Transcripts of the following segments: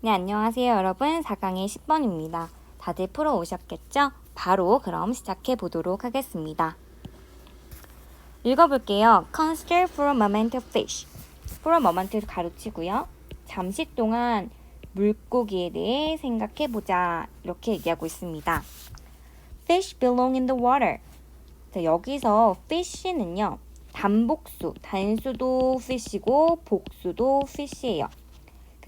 네, 안녕하세요, 여러분. 4강의 10번입니다. 다들 풀어 오셨겠죠? 바로 그럼 시작해 보도록 하겠습니다. 읽어볼게요. Consider for a moment of fish. for a moment 가로치고요. 잠시 동안 물고기에 대해 생각해 보자. 이렇게 얘기하고 있습니다. Fish belong in the water. 자, 여기서 fish는요. 단복수, 단수도 fish고 복수도 fish예요.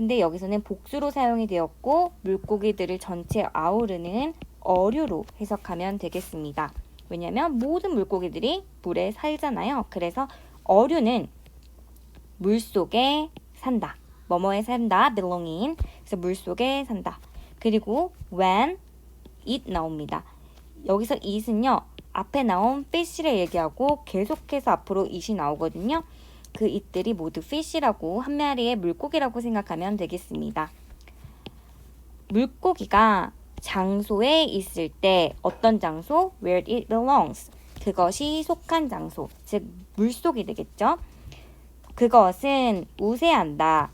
근데 여기서는 복수로 사용이 되었고 물고기들을 전체 아우르는 어류로 해석하면 되겠습니다. 왜냐하면 모든 물고기들이 물에 살잖아요. 그래서 어류는 물 속에 산다. 뭐뭐에 산다. belong in. 그래서 물 속에 산다. 그리고 when it 나옵니다. 여기서 it은요. 앞에 나온 fish를 얘기하고 계속해서 앞으로 it이 나오거든요. 그 it들이 모두 fish라고 한 마리의 물고기라고 생각하면 되겠습니다. 물고기가 장소에 있을 때 어떤 장소? where it belongs. 그것이 속한 장소, 즉 물속이 되겠죠. 그것은 우세한다.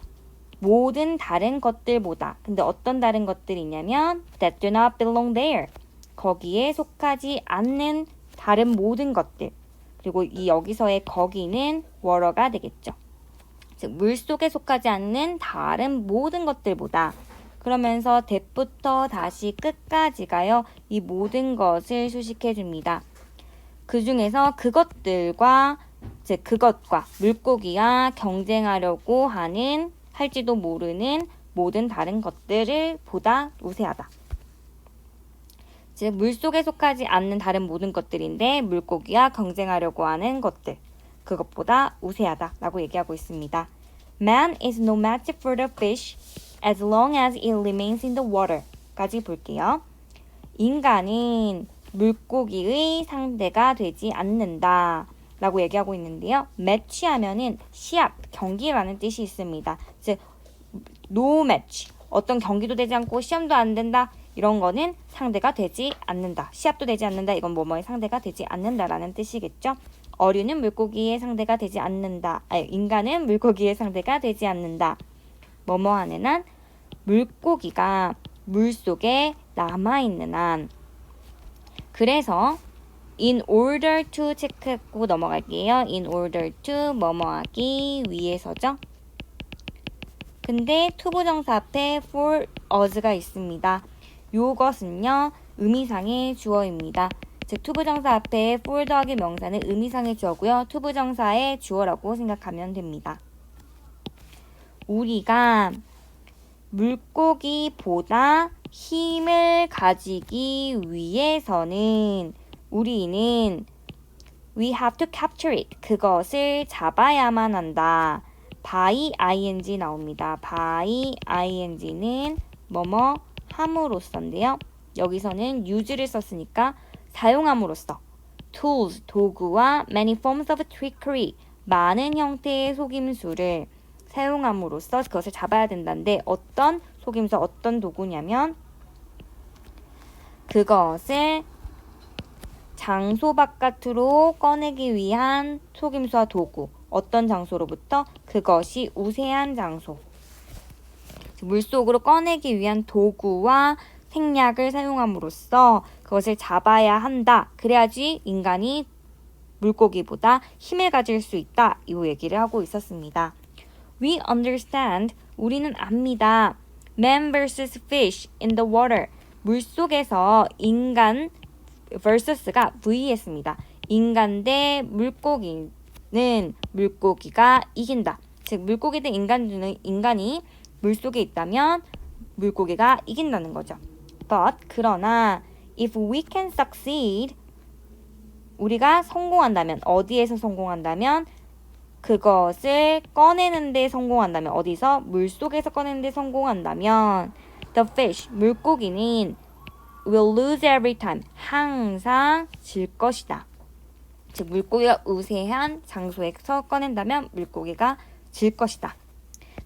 모든 다른 것들보다. 근데 어떤 다른 것들이냐면 that do not belong there. 거기에 속하지 않는 다른 모든 것들. 그리고 이 여기서의 거기는 water가 되겠죠. 즉 물속에 속하지 않는 다른 모든 것들보다 그러면서 대부터 다시 끝까지가요. 이 모든 것을 수식해 줍니다. 그 중에서 그것들과 즉 그것과 물고기와 경쟁하려고 하는 할지도 모르는 모든 다른 것들을 보다 우세하다. 즉 물속에 속하지 않는 다른 모든 것들인데 물고기와 경쟁하려고 하는 것들 그것보다 우세하다라고 얘기하고 있습니다. Man is no match for the fish as long as it remains in the water까지 볼게요. 인간은 물고기의 상대가 되지 않는다. 라고 얘기하고 있는데요. 매치 하면은 시합, 경기라는 뜻이 있습니다. 즉, no match. 어떤 경기도 되지 않고 시험도 안 된다. 이런 거는 상대가 되지 않는다. 시합도 되지 않는다. 이건 뭐뭐의 상대가 되지 않는다라는 뜻이겠죠. 어류는 물고기의 상대가 되지 않는다. 아니, 인간은 물고기의 상대가 되지 않는다. 뭐뭐 하는 한 물고기가 물 속에 남아 있는 한 그래서 in order to 체크하고 넘어갈게요. in order to 뭐뭐 하기 위해서죠. 근데 투부정사 앞에 for us가 있습니다. 요것은요. 의미상의 주어입니다. 즉 투부정사 앞에 for 더하기 명사는 의미상의 주어고요. 투부정사의 주어라고 생각하면 됩니다. 우리가 물고기보다 힘을 가지기 위해서는 우리는 we have to capture it. 그것을 잡아야만 한다. by ing 나옵니다. by ing는 뭐뭐 함으로써인데요. 여기서는 use를 썼으니까 사용함으로써 tools 도구와 many forms of trickery 많은 형태의 속임수를 사용함으로써 그것을 잡아야 된다는데 어떤 속임수 어떤 도구냐면 그것을 장소 바깥으로 꺼내기 위한 속임수와 도구 어떤 장소로부터 그것이 우세한 장소 물속으로 꺼내기 위한 도구와 생략을 사용함으로써 그것을 잡아야 한다. 그래야지 인간이 물고기보다 힘을 가질 수 있다. 이 얘기를 하고 있었습니다. We understand. 우리는 압니다. Man vs. fish in the water. 물 속에서 인간 versus가 vs입니다. 인간 대 물고기는 물고기가 이긴다. 즉 물고기 대 인간은 인간이 물 속에 있다면 물고기가 이긴다는 거죠. But 그러나 if we can succeed 우리가 성공한다면 어디에서 성공한다면 그것을 꺼내는 데 성공한다면 어디서 물 속에서 꺼내는 데 성공한다면 the fish 물고기는 will lose every time 항상 질 것이다. 즉 물고기가 우세한 장소에서 꺼낸다면 물고기가 질 것이다.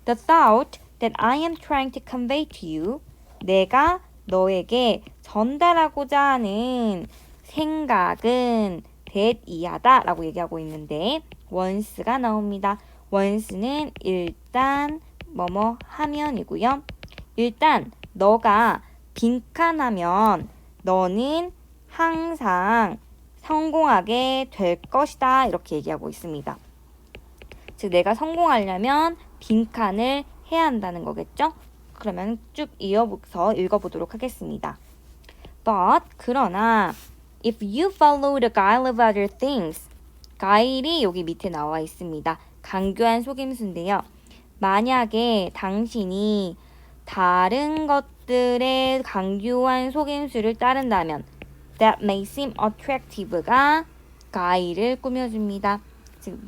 The thought that I am trying to convey to you 내가 너에게 전달하고자 하는 생각은 that 이하다 라고 얘기하고 있는데 once가 나옵니다. once는 일단 뭐뭐 하면이고요. 일단 너가 빈칸하면 너는 항상 성공하게 될 것이다. 이렇게 얘기하고 있습니다. 즉 내가 성공하려면 빈칸을 해야 한다는 거겠죠? 그러면 쭉 이어서 읽어보도록 하겠습니다. But 그러나 if you follow the guile of other things 가일이 여기 밑에 나와 있습니다. 강교한 속임수인데요. 만약에 당신이 다른 것들의 강교한 속임수를 따른다면 that may seem attractive가 가일을 꾸며줍니다. 즉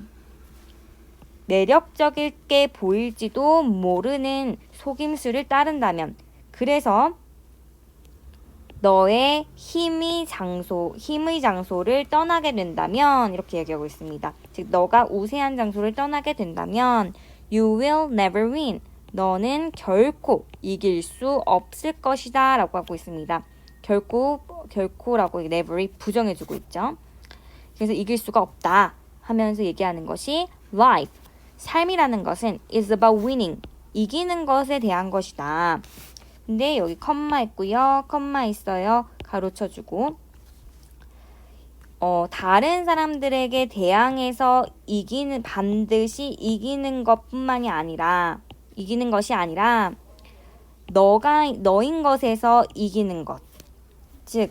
매력적일게 보일지도 모르는 속임수를 따른다면 그래서 너의 힘이 장소, 힘의 장소를 떠나게 된다면 이렇게 얘기하고 있습니다. 즉 너가 우세한 장소를 떠나게 된다면 you will never win. 너는 결코 이길 수 없을 것이다 라고 하고 있습니다. 결코 결코라고 never이 부정해주고 있죠. 그래서 이길 수가 없다 하면서 얘기하는 것이 life. 삶이라는 것은 is about winning. 이기는 것에 대한 것이다. 근데 여기 컴마 있고요. 컴마 있어요. 가로 쳐 주고 어, 다른 사람들에게 대항해서 이기는 반드시 이기는 것뿐만이 아니라 이기는 것이 아니라 너가 너인 것에서 이기는 것. 즉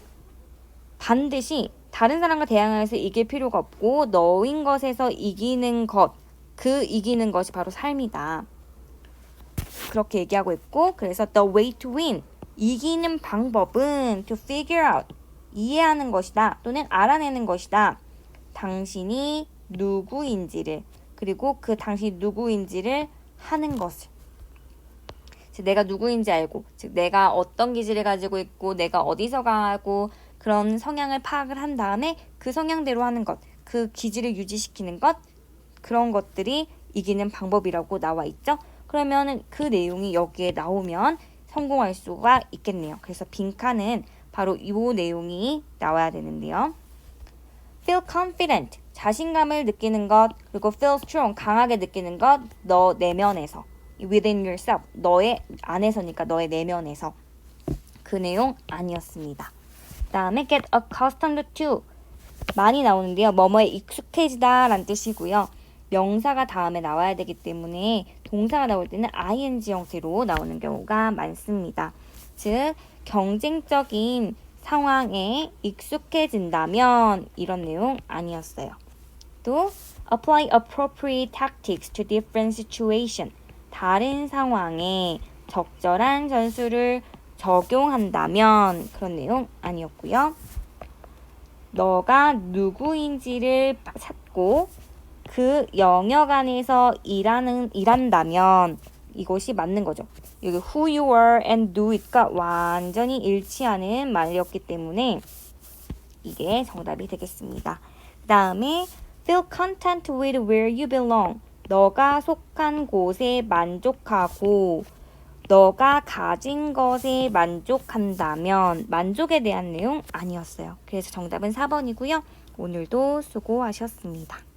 반드시 다른 사람과 대항해서 이길 필요가 없고 너인 것에서 이기는 것. 그 이기는 것이 바로 삶이다. 그렇게 얘기하고 있고 그래서 the way to win 이기는 방법은 to figure out 이해하는 것이다 또는 알아내는 것이다. 당신이 누구인지를 그리고 그 당신이 누구인지를 하는 것을 즉 내가 누구인지 알고 즉 내가 어떤 기질을 가지고 있고 내가 어디서 강하고 그런 성향을 파악을 한 다음에 그 성향대로 하는 것, 그 기질을 유지시키는 것 그런 것들이 이기는 방법이라고 나와 있죠. 그러면 그 내용이 여기에 나오면 성공할 수가 있겠네요. 그래서 빈칸은 바로 이 내용이 나와야 되는데요. feel confident 자신감을 느끼는 것 그리고 feel strong 강하게 느끼는 것 너 내면에서 within yourself 너의 안에서니까 너의 내면에서 그 내용 아니었습니다. 다음에 get accustomed to 많이 나오는데요. 뭐뭐에 익숙해지다 라는 뜻이고요. 명사가 다음에 나와야 되기 때문에 동사가 나올 때는 ing 형태로 나오는 경우가 많습니다. 즉 경쟁적인 상황에 익숙해진다면 이런 내용 아니었어요. 또 apply appropriate tactics to different situation 다른 상황에 적절한 전술을 적용한다면 그런 내용 아니었고요. 너가 누구인지를 찾고 그 영역 안에서 일하는 일한다면 이것이 맞는 거죠. 여기 who you are and do it가 완전히 일치하는 말이었기 때문에 이게 정답이 되겠습니다. 그 다음에 feel content with where you belong. 너가 속한 곳에 만족하고 너가 가진 것에 만족한다면 만족에 대한 내용 아니었어요. 그래서 정답은 4번이고요. 오늘도 수고하셨습니다.